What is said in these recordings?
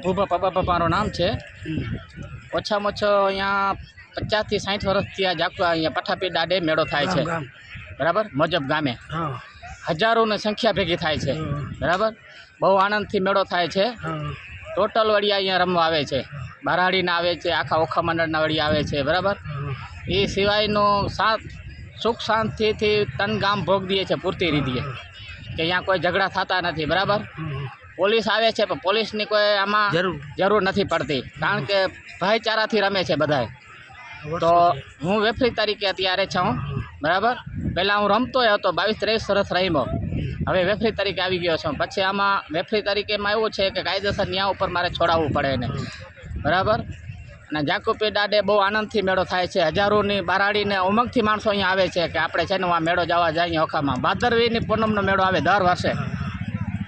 ભૂપા પપ્પા મારું નામ છે ઓછામાં ઓછો અહીંયા પચાસથી સાઠ વર્ષથી આ જાકુ અહીંયા પઠાપી દાડે મેળો થાય છે. બરાબર? મોજબ ગામે. હજારોની સંખ્યા ભેગી થાય છે. બરાબર? બહુ આનંદથી મેળો થાય છે. ટોટલ વળી અહીંયા રમવા આવે છે. બરાડીના આવે છે આખા ઓખા મંડળના વળી આવે છે. બરાબર? એ સિવાયનો સાત સુખ શાંતિથી તન ગામ ભોગ દે છે પૂરતી રીતે કે અહીંયા કોઈ ઝઘડા થતા નથી. બરાબર? પોલીસ આવે છે પણ પોલીસની કોઈ આમાં જરૂર. જરૂર નથી પડતી. કારણ કે ભાઈચારાથી રમે છે બધાય. તો હું વેફરી તરીકે અત્યારે છું બરાબર? પહેલાં હું રમતોય હતો બાવીસ ત્રેવીસ વર્ષ રમ્યો. હવે વેફરી તરીકે આવી ગયો છું. પછી આમાં વેફરી તરીકેમાં એવું છે કે કાયદેસર ન્યા ઉપર મારે છોડાવવું પડે એને. બરાબર? અને જાકુપી દાડે બહુ આનંદથી મેળો થાય છે. હજારોની બારાડીને ઉમંગથી માણસો અહીંયા આવે છે કે આપણે છે ને આ મેળો જવા જઈએ ઓખામાં ભાદરવીની પૂનમનો મેળો આવે દર વર્ષે.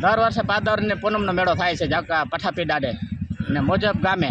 દર વર્ષે ભાદરની પૂનમનો મેળો થાય છે પઠાપી દાડે અને મોજબ ગામે.